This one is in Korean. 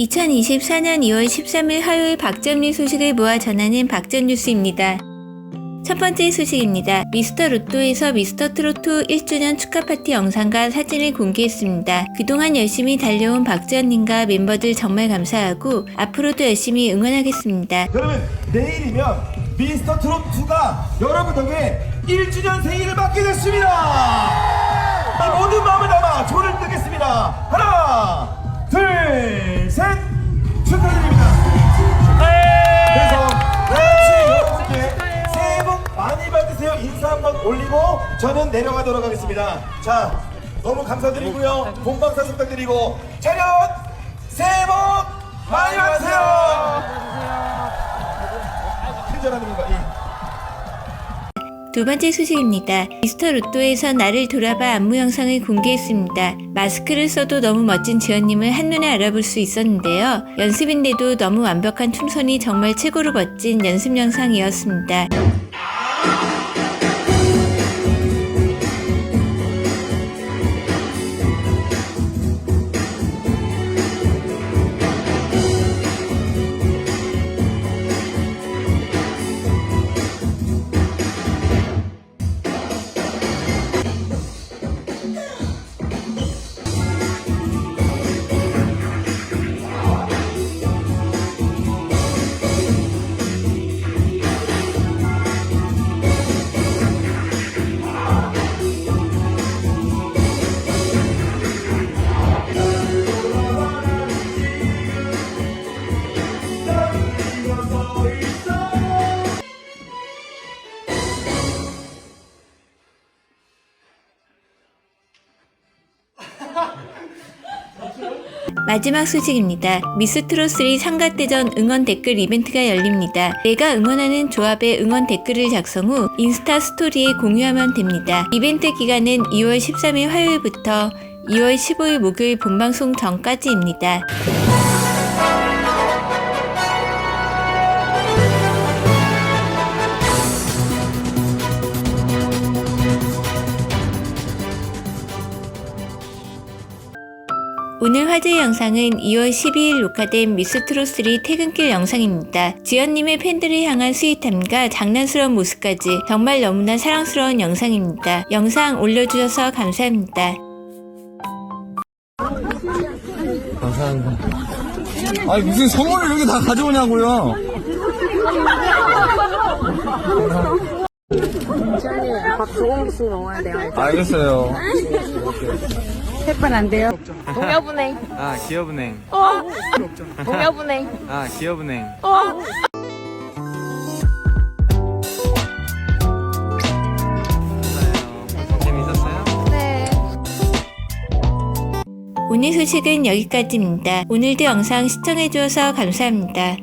2024년 2월 13일 화요일 박정리 소식을 모아 전하는 박정뉴스입니다. 첫 번째 소식입니다. 미스터 로또에서 미스터 트로트 1주년 축하 파티 영상과 사진을 공개했습니다. 그동안 열심히 달려온 박지현님과 멤버들 정말 감사하고 앞으로도 열심히 응원하겠습니다. 그러면 내일이면 미스터 트롯2가 여러분 덕에 1주년 생일을 맞게 됐습니다. 이 모든 마음을 담아 조를 뜨겠습니다. 하나, 둘, 셋, 축하드립니다. 그래서 여러분께 새해 복 많이 받으세요. 인사 한번 올리고 저는 내려가도록 하겠습니다. 자, 너무 감사드리고요. 본방사수 부탁드리고 차렷 새해 복 두 번째 소식입니다. 미스터 로또에서 나를 돌아봐 안무 영상을 공개했습니다. 마스크를 써도 너무 멋진 지연님을 한눈에 알아볼 수 있었는데요. 연습인데도 너무 완벽한 춤선이 정말 최고로 멋진 연습 영상이었습니다. 마지막 소식입니다. 미스트롯3 상가대전 응원 댓글 이벤트가 열립니다. 내가 응원하는 조합의 응원 댓글을 작성 후 인스타 스토리에 공유하면 됩니다. 이벤트 기간은 2월 13일 화요일부터 2월 15일 목요일 본방송 전까지입니다. 오늘 화제 영상은 2월 12일 녹화된 미스트롯3 퇴근길 영상입니다. 지연님의 팬들을 향한 스윗함과 장난스러운 모습까지 정말 너무나 사랑스러운 영상입니다. 영상 올려주셔서 감사합니다. 감사합니다. 아니 무슨 선물을 이렇게 다 가져오냐고요. 밥 조금씩 먹어야 돼요. 알겠어요. 햇반 안 돼요? 동여분행. 아 기업은행 동여분행. 아 기업은행 재밌었어요? 네. 오늘 소식은 여기까지입니다. 오늘도 영상 시청해주셔서 감사합니다.